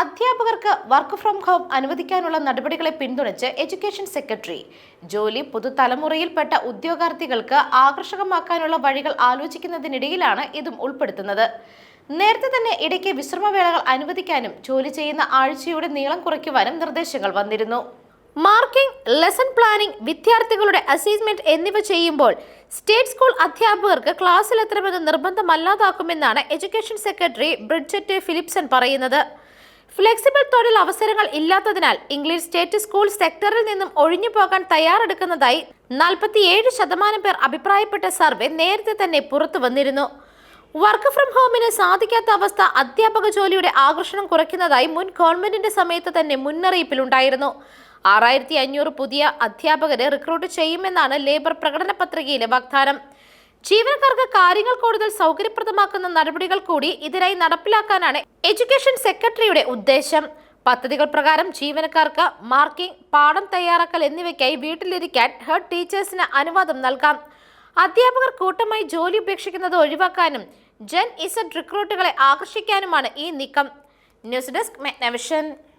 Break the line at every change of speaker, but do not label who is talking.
അധ്യാപകർക്ക് work from home അനുവദിക്കാനുള്ള നടപടികളെ പിന്തുണച്ച് എഡ്യൂക്കേഷൻ സെക്രട്ടറി. ജോലി പുതുതലമുറയിൽപ്പെട്ട ഉദ്യോഗാർത്ഥികൾക്ക് ആകർഷകമാക്കാനുള്ള വഴികൾ ആലോചിക്കുന്നതിനിടയിലാണ് ഇതും ഉൾപ്പെടുത്തുന്നത്. നേരത്തെ തന്നെ ഇടയ്ക്ക് വിശ്രമവേളകൾ അനുവദിക്കാനും ജോലി ചെയ്യുന്ന ആഴ്ചയുടെ നീളം കുറയ്ക്കുവാനും നിർദ്ദേശങ്ങൾ വന്നിരുന്നു. മാർക്കിംഗ് ലെസൺ പ്ലാനിംഗ് വിദ്യാർത്ഥികളുടെ അസൈൻമെന്റ് എന്നിവ ചെയ്യുമ്പോൾ സ്റ്റേറ്റ് സ്കൂൾ അധ്യാപകർക്ക് ക്ലാസ്സിലെത്തണമെന്ന് നിർബന്ധമല്ലാതാക്കുമെന്നാണ് എഡ്യൂക്കേഷൻ സെക്രട്ടറി ബ്രിഡ്ജറ്റ് ഫിലിപ്സൺ പറയുന്നത്. ഫ്ലെക്സിബിൾ തൊഴിൽ അവസരങ്ങൾ ഇല്ലാത്തതിനാൽ ഇംഗ്ലീഷ് സ്റ്റേറ്റ് സ്കൂൾ സെക്ടറിൽ നിന്നും ഒഴിഞ്ഞു പോകാൻ തയ്യാറെടുക്കുന്നതായി നാൽപ്പത്തിയേഴ് ശതമാനം പേർ അഭിപ്രായപ്പെട്ട സർവേ നേരത്തെ തന്നെ പുറത്തു വന്നിരുന്നു. വർക്ക് ഫ്രം ഹോമിന് സാധിക്കാത്ത അവസ്ഥ അധ്യാപക ജോലിയുടെ ആകർഷണം കുറയ്ക്കുന്നതായി മുൻ ഗവൺമെന്റിന്റെ സമയത്ത് തന്നെ മുന്നറിയിപ്പിലുണ്ടായിരുന്നു. ആറായിരത്തി അഞ്ഞൂറ് പുതിയ അധ്യാപകരെ റിക്രൂട്ട് ചെയ്യുമെന്നാണ് ലേബർ പ്രകടന പത്രികയിലെ വാഗ്ദാനം. ജീവനക്കാർക്ക് കാര്യങ്ങൾ കൂടുതൽ സൗകര്യപ്രദമാക്കുന്ന നടപടികൾ കൂടി ഇതിനായി നടപ്പിലാക്കാനാണ് എഡ്യൂക്കേഷൻ സെക്രട്ടറിയുടെ ഉദ്ദേശം. പദ്ധതികൾ പ്രകാരം ജീവനക്കാർക്ക് മാർക്കിംഗ് പാഠം തയ്യാറാക്കൽ എന്നിവയ്ക്കായി വീട്ടിലിരിക്കാൻ ഹെഡ് ടീച്ചേഴ്സിന് അനുവാദം നൽകാം. അധ്യാപകർ കൂട്ടമായി ജോലി ഉപേക്ഷിക്കുന്നത് ഒഴിവാക്കാനും ജൻ ഇസഡ് റിക്രൂട്ടുകളെ ആകർഷിക്കാനുമാണ് ഈ നീക്കം. News desk Magnavision.